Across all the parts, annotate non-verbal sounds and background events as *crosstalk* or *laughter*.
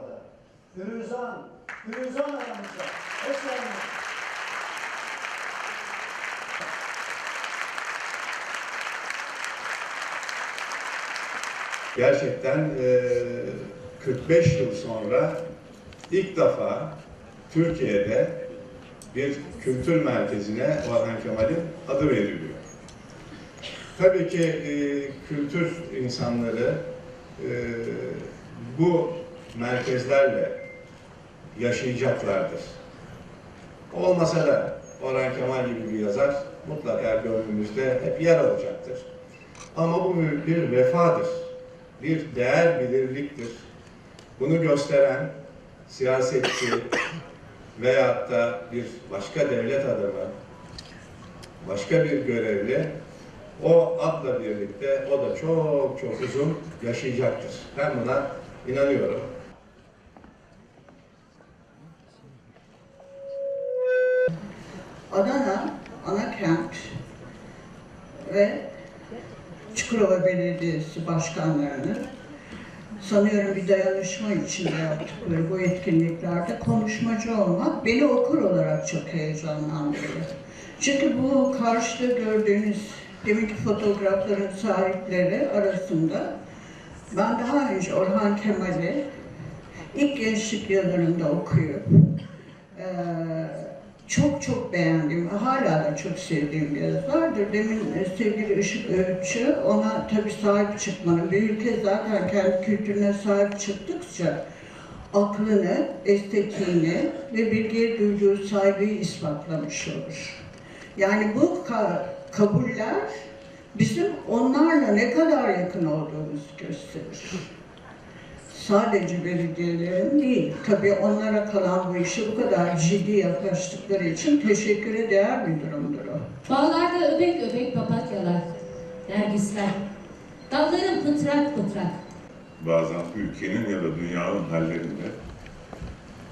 arada. Firuzan, Firuzan aramızda. Hoş geldiniz. Gerçekten e, 45 yıl sonra ilk defa Türkiye'de bir kültür merkezine Orhan Kemal'in adı veriliyor. Tabii ki e, kültür insanları e, bu merkezlerle yaşayacaklardır. Olmasa da Orhan Kemal gibi bir yazar mutlaka gönlümüzde hep yer alacaktır. Ama bu bir vefadır, bir değer bilirliktir. Bunu gösteren siyasetçi veyahut da bir başka devlet adamı, başka bir görevli o adla birlikte o da çok çok uzun yaşayacaktır. Ben buna inanıyorum. Adana, Anakent ve Çukurova Belediyesi başkanlarını sanıyorum bir dayanışma içinde yaptıkları bu etkinliklerde konuşmacı olmak beni okur olarak çok heyecanlandırıyor. Çünkü bu karşıda gördüğünüz deminki fotoğrafların sahipleri arasında ben daha önce Orhan Kemal'i ilk gençlik yıllarında okuyup eee, çok çok beğendiğim, hala da çok sevdiğim bir yazardır. Demin e, sevgili Işık Öğütçü, ona tabii sahip çıkmanın, bir ülke zaten kendi kültürüne sahip çıktıkça aklını, estetiğini ve bilgiye duyduğu saygıyı ispatlamış olur. Yani bu ka- kabuller bizim onlarla ne kadar yakın olduğumuzu gösterir sadece belediyelerin değil, tabii onlara kalan bu işe bu kadar ciddi yaklaştıkları için teşekküre değer bir durumdur o. Bağlarda öbek öbek papatyalar, nergisler. Dalların pıtrak pıtrak. bazen ülkenin ya da dünyanın hallerinde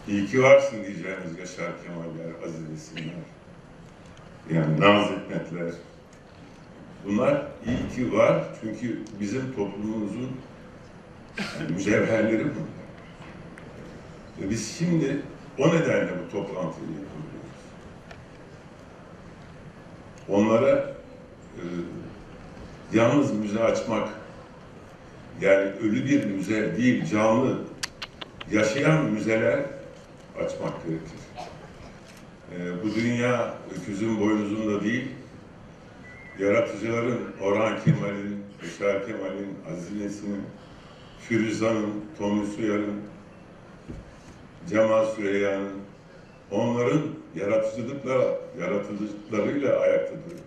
iyi ki varsın diyeceğimiz Yaşar Kemaller, Aziz Nesinler, yani Naz Hikmetler. Bunlar iyi ki var çünkü bizim toplumumuzun *laughs* mücevherleri bunlar. Ve biz şimdi o nedenle bu toplantıyı yapıyoruz. Onlara e, yalnız müze açmak yani ölü bir müze değil, canlı, yaşayan müzeler açmak gerekir. Ee, bu dünya öküzün boynuzunda değil, yaratıcıların, Orhan Kemal'in, Yaşar Kemal'in, Aziz Nesin'in, Firuza'nın, Tommy Suyar'ın, Cemal Süreyya'nın, onların yaratıcılıkla, yaratıcılıklarıyla ayakta duruyor.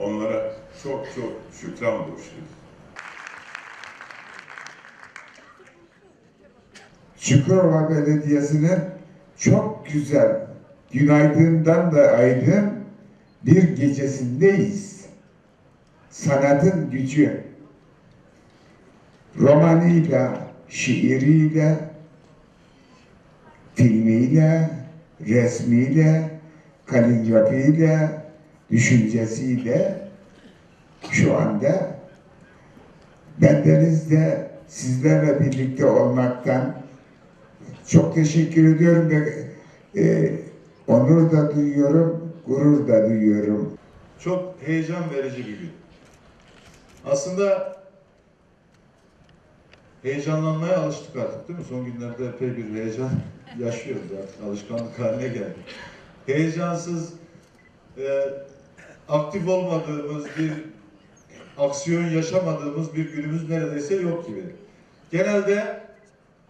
Onlara çok çok şükran borçluyuz. Çukurova Belediyesi'nin çok güzel, günaydın'dan da aydın bir gecesindeyiz. Sanatın gücü, romanıyla, şiiriyle, filmiyle, resmiyle, kaligrafiyle, düşüncesiyle şu anda bendeniz de sizlerle birlikte olmaktan çok teşekkür ediyorum ve e, onur da duyuyorum, gurur da duyuyorum. Çok heyecan verici bir gün. Aslında heyecanlanmaya alıştık artık değil mi? Son günlerde epey bir heyecan *laughs* yaşıyoruz artık. Alışkanlık haline geldi. Heyecansız, e, aktif olmadığımız bir aksiyon yaşamadığımız bir günümüz neredeyse yok gibi. Genelde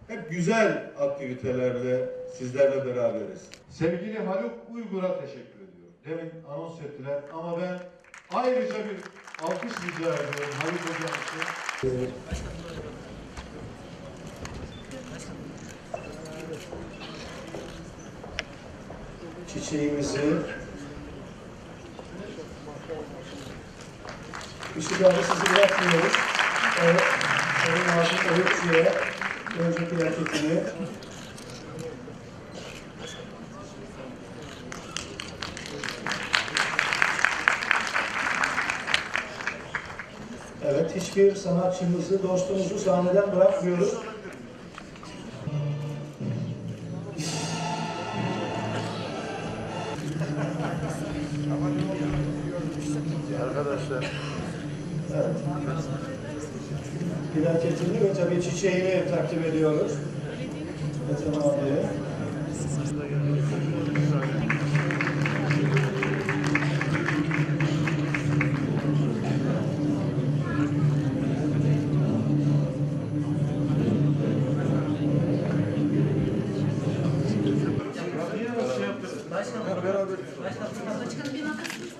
hep güzel aktivitelerle sizlerle beraberiz. Sevgili Haluk Uygur'a teşekkür ediyorum. Demin anons ettiler ama ben ayrıca bir alkış rica ediyorum Haluk Hocam için. Çiçeğimizi Işık abi sizi bırakmıyoruz. Evet, Sayın Hakim Öğütçü'ye önceki hareketini Evet, hiçbir sanatçımızı, dostumuzu sahneden bırakmıyoruz. Arkadaşlar. Evet. plaketini ve tabii çiçeğini takdim ediyoruz. Ethem abiye.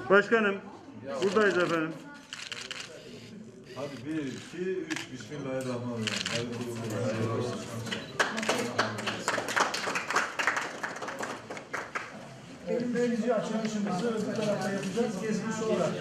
Başkanım buradayız efendim. Hadi bir, iki, üç. Bismillahirrahmanirrahim. Hayırlı uğurlu olsun. Benim böylece açılışımızı bu tarafta yapacağız. Gezmiş olarak.